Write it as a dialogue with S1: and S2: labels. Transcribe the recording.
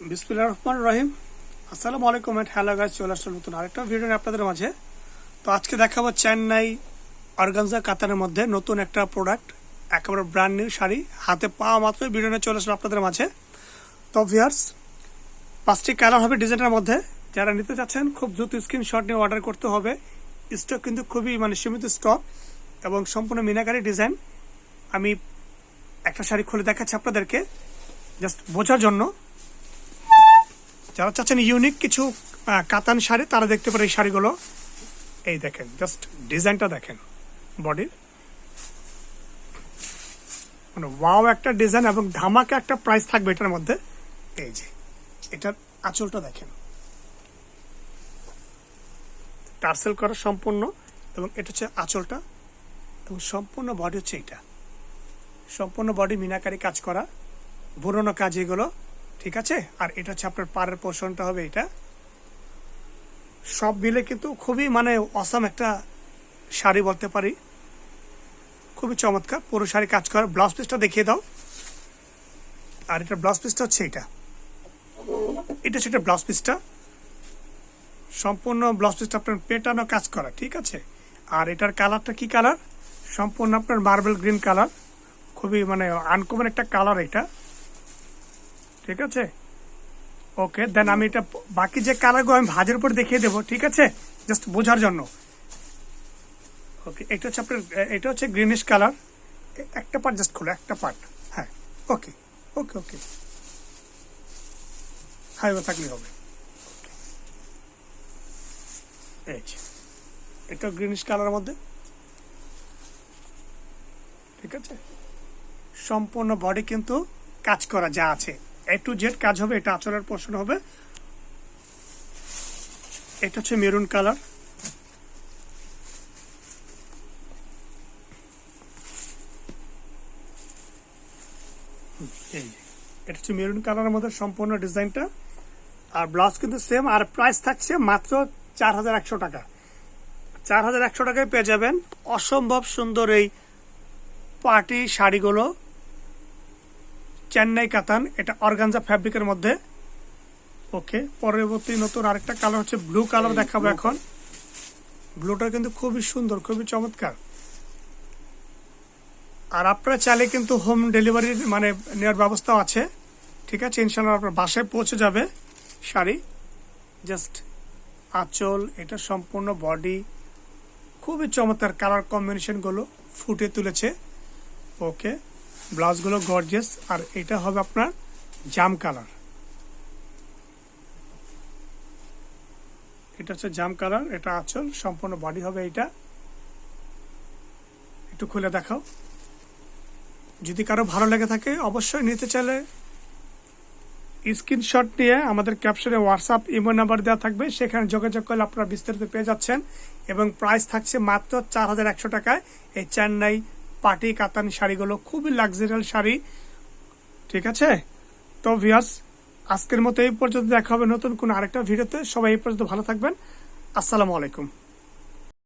S1: বিসমিল্লাহ রহমান রহিম। আসসালামু আলাইকুম এন্ড হ্যালো গাইস চলে আসলাম নতুন আরেকটা ভিডিও আপনাদের মাঝে। তো আজকে দেখাবো চেন্নাই অর্গানজা কাতানের মধ্যে নতুন একটা প্রোডাক্ট একেবারে ব্র্যান্ড নিউ শাড়ি। হাতে পাওয়া মাত্র ভিডিও নিয়ে চলে আসলাম আপনাদের মাঝে। তো ভিয়ার্স পাঁচটি কালার হবে ডিজাইনের মধ্যে। যারা নিতে চাচ্ছেন, খুব দ্রুত স্ক্রিনশট নিয়ে অর্ডার করতে হবে। স্টক কিন্তু খুবই মানে সীমিত স্টক এবং সম্পূর্ণ মিনাকারি ডিজাইন আমি একটা শাড়ি খুলে দেখাচ্ছি আপনাদেরকে জাস্ট বোঝার জন্য। যারা চাচ্ছেন ইউনিক কিছু কাতান শাড়ি, তারা দেখতে পারে এই শাড়িগুলো। এই দেখেন জাস্ট ডিজাইনটা দেখেন বডির মানে ওয়াও একটা ডিজাইন এবং ধামাকা একটা প্রাইস থাকবে এটার মধ্যে। এই যে, এটার আঁচলটা দেখেন। টার্সেল করা সম্পূর্ণ এবং এটা হচ্ছে আঁচলটা এবং সম্পূর্ণ বডি হচ্ছে এটা। সম্পূর্ণ বডি মিনাকারি কাজ করা বুড়োনো কাজ এগুলো। ঠিক আছে? আর এটা হচ্ছে আপনার পাড়ের পোর্শনটা হবে এটা। সব মিলে কিন্তু খুবই মানে অসাম একটা শাড়ি বলতে পারি। খুবই চমৎকার। পুরো শাড়ি কাজ করা ব্লাউজ পিসটা দেখিয়ে দাও। আর এটা ব্লাউজ পিসটা হচ্ছে এটা। এটা সেটা ব্লাউজ পিসটা সম্পূর্ণ ব্লাউজ পিসটা আপনার পেটানো কাজ করা, ঠিক আছে? আর এটার কালারটা কি কালার সম্পূর্ণ আপনার মার্বেল গ্রিন কালার খুবই মানে আনকমন একটা কালার এটা। ঠিক আছে? ওকে দেন আমি এটা বাকি যে কালারগুলো আমি ভাজের উপর দেখিয়ে দেবো, ঠিক আছে? জাস্ট বোঝার জন্য। ওকে এটা হচ্ছে আপনার, এটা হচ্ছে গ্রিনিশ কালার একটা পার্ট জাস্ট খোলো, একটা পার্ট হ্যাঁ ওকে ওকে ওকে হাইওয়ে থাকলে হবে। এটা গ্রিনিশ কালারের মধ্যে। ঠিক আছে? সম্পূর্ণ বডি কিন্তু কাজ করা, যা আছে। এ টু জেড কাজ হবে, এটা আচরের পোর্শন হবে। এটা হচ্ছে মেরুন কালার এটা হচ্ছে মেরুন কালারের মধ্যে সম্পূর্ণ ডিজাইনটা। আর ব্লাউজ কিন্তু সেম আর প্রাইস থাকছে মাত্র চার হাজার একশো টাকা। চার হাজার একশো টাকায় পেয়ে যাবেন অসম্ভব সুন্দর এই পার্টি শাড়িগুলো। চেন্নাই কাতান এটা অর্গানজা ফ্যাব্রিকের মধ্যে। ওকে পরবর্তী নতুন আরেকটা কালার হচ্ছে ব্লু কালার দেখাবো এখন। ব্লুটা কিন্তু খুবই সুন্দর খুবই চমৎকার। আর আপনারা চাইলে কিন্তু হোম ডেলিভারির মানে নেওয়ার ব্যবস্থাও আছে। ঠিক আছে ইনশাল্লাহ আপনার বাসায় পৌঁছে যাবে শাড়ি। জাস্ট আঁচল এটা সম্পূর্ণ বডি। খুবই চমৎকার কালার কম্বিনেশনগুলো ফুটে তুলেছে। ওকে ব্লাউজগুলো গর্জেস আর এটা হবে আপনার জাম কালার। এটা হচ্ছে জাম কালার, এটা আঁচল, সম্পূর্ণ বডি হবে এটা একটু খুলে দেখাও। যদি কারও ভালো লেগে থাকে, অবশ্যই নিতে চাইলে স্ক্রিনশট নিয়ে আমাদের ক্যাপশনে হোয়াটসঅ্যাপ ইমো নাম্বার দেওয়া থাকবে। সেখানে যোগাযোগ করলে আপনারা বিস্তারিত পেয়ে যাচ্ছেন। এবং প্রাইস থাকছে মাত্র চার হাজার একশো টাকায় এই চেন্নাই পাটি, কাতান শাড়িগুলো খুবই লাক্সারিয়াল শাড়ি। ঠিক আছে? তো ভিয়ার্স আজকের মতো এই পর্যন্ত দেখা হবে নতুন কোনো আরেকটা ভিডিওতে। সবাই এই পর্যন্ত ভালো থাকবেন। আসসালামু আলাইকুম।